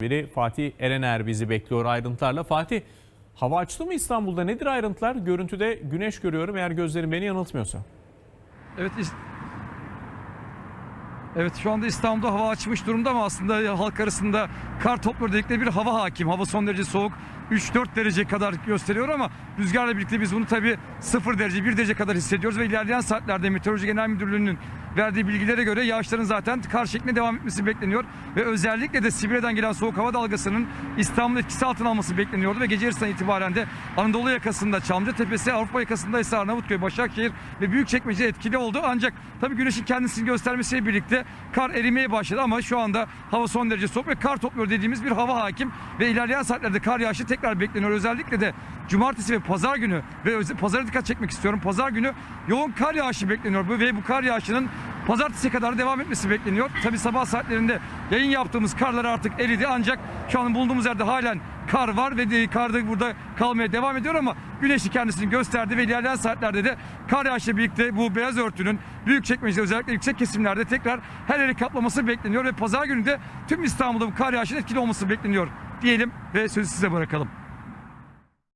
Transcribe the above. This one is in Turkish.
Biri Fatih Erener bizi bekliyor ayrıntılarla. Fatih hava açtı mı İstanbul'da? Nedir ayrıntılar? Görüntüde güneş görüyorum eğer gözlerim beni yanıltmıyorsa. Evet Evet şu anda İstanbul'da hava açmış durumda ama aslında halk arasında kar topları dedikleri bir hava hakim. Hava son derece soğuk. 3-4 derece kadar gösteriyor ama rüzgarla birlikte biz bunu tabii 0 derece 1 derece kadar hissediyoruz ve ilerleyen saatlerde Meteoroloji Genel Müdürlüğü'nün verdiği bilgilere göre yağışların zaten kar şeklinde devam etmesi bekleniyor ve özellikle de Sibirya'dan gelen soğuk hava dalgasının İstanbul'u etkisi altına alması bekleniyordu ve gece yarısından itibaren de Anadolu yakasında Çamlıca Tepesi, Avrupa yakasında ise Arnavutköy, Başakşehir ve Büyükçekmece etkili oldu. Ancak tabii güneşin kendisini göstermesiyle birlikte kar erimeye başladı ama şu anda hava son derece soğuk ve kar topluyor dediğimiz bir hava hakim ve ilerleyen saatlerde kar yağışı tekrar bekleniyor. Özellikle de cumartesi ve pazar günü ve pazara dikkat çekmek istiyorum. Pazar günü yoğun kar yağışı bekleniyor ve bu kar yağışının pazartesiye kadar devam etmesi bekleniyor. Tabii sabah saatlerinde yayın yaptığımız karlar artık eridi ancak şu an bulunduğumuz yerde halen kar var ve de- burada kalmaya devam ediyor ama güneşi kendisini gösterdi ve ilerleyen saatlerde de kar yağışıyla birlikte bu beyaz örtünün büyük çekmecede özellikle yüksek kesimlerde tekrar her yeri kaplaması bekleniyor ve pazar günü de tüm İstanbul'da bu kar yağışının etkili olması bekleniyor diyelim ve sözü size bırakalım.